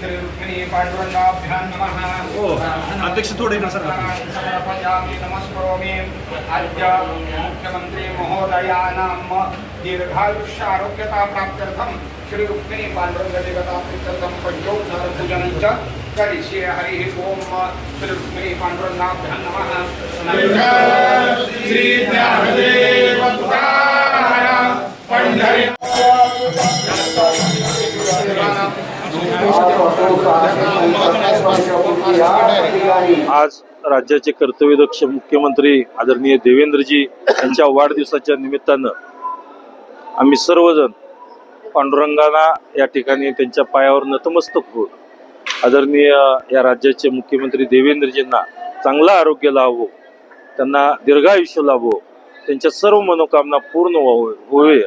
श्री अध्यक्ष थोडे नमस्करोमि अद्य मुख्यमंत्री महोदयानां दीर्घायुष्य आरोग्यता प्राप्त्यर्थं श्री रुक्मिणी पांडुरंग देवता प्रीत्यर्थं च करिष्ये हरिः ओम श्री रुक्मिणी पांडुरंगाभ्यां नमः पंढरी आज राज्याचे कर्तव्यदक्ष मुख्यमंत्री आदरणीय देवेंद्रजी यांच्या वाढदिवसाच्या निमित्तानं आम्ही सर्वजण पांडुरंगाला या ठिकाणी त्यांच्या पायावर नतमस्तक होत आदरणीय या राज्याचे मुख्यमंत्री देवेंद्रजींना चांगलं आरोग्य लाभो त्यांना दीर्घायुष्य लाभो त्यांच्या सर्व मनोकामना पूर्ण व्हावे होवे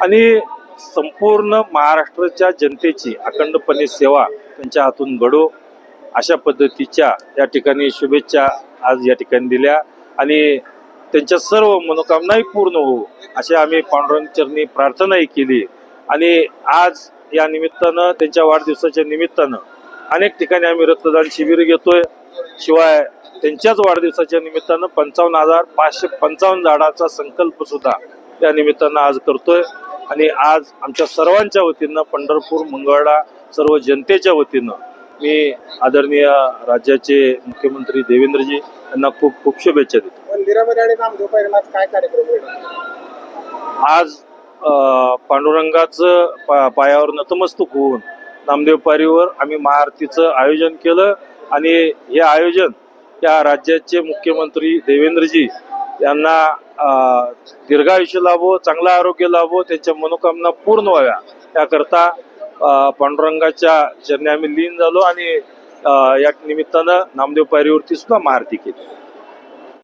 आणि संपूर्ण महाराष्ट्राच्या जनतेची अखंडपणे सेवा त्यांच्या हातून घडो. अशा पद्धतीच्या या ठिकाणी शुभेच्छा आज या ठिकाणी दिल्या आणि त्यांच्या सर्व मनोकामनाही पूर्ण हो अशी आम्ही पांडुरंगचरणी प्रार्थनाही केली. आणि आज या निमित्तानं त्यांच्या वाढदिवसाच्या निमित्तानं अनेक ठिकाणी आम्ही रक्तदान शिबिर घेतोय. शिवाय त्यांच्याच वाढदिवसाच्या निमित्तानं पंचावन्न हजार पाचशे पंचावन्न झाडाचा संकल्प सुद्धा त्या निमित्तानं आज करतोय. आणि आज आमच्या सर्वांच्या वतीनं पंढरपूर मंगळा सर्व जनतेच्या वतीनं मी आदरणीय राज्याचे मुख्यमंत्री देवेंद्रजी यांना खूप खूप शुभेच्छा देतो. मंदिरामध्ये आणि नामदेव परिणाम काय कार्यक्रम होईल? आज अ, पांडुरंगाचं पा पायावर नतमस्तक होऊन नामदेव पारीवर आम्ही महाआरतीचं आयोजन केलं आणि हे आयोजन या राज्याचे मुख्यमंत्री देवेंद्रजी यांना दीर्घायुष्य लाभो चांगलं आरोग्य लाभो त्यांच्या मनोकामना पूर्ण व्हाव्या. त्याकरता पांडुरंगाच्या चरणी आम्ही लीन झालो आणि या निमित्तानं नामदेव पायरीवरती सुद्धा महाआरती केली.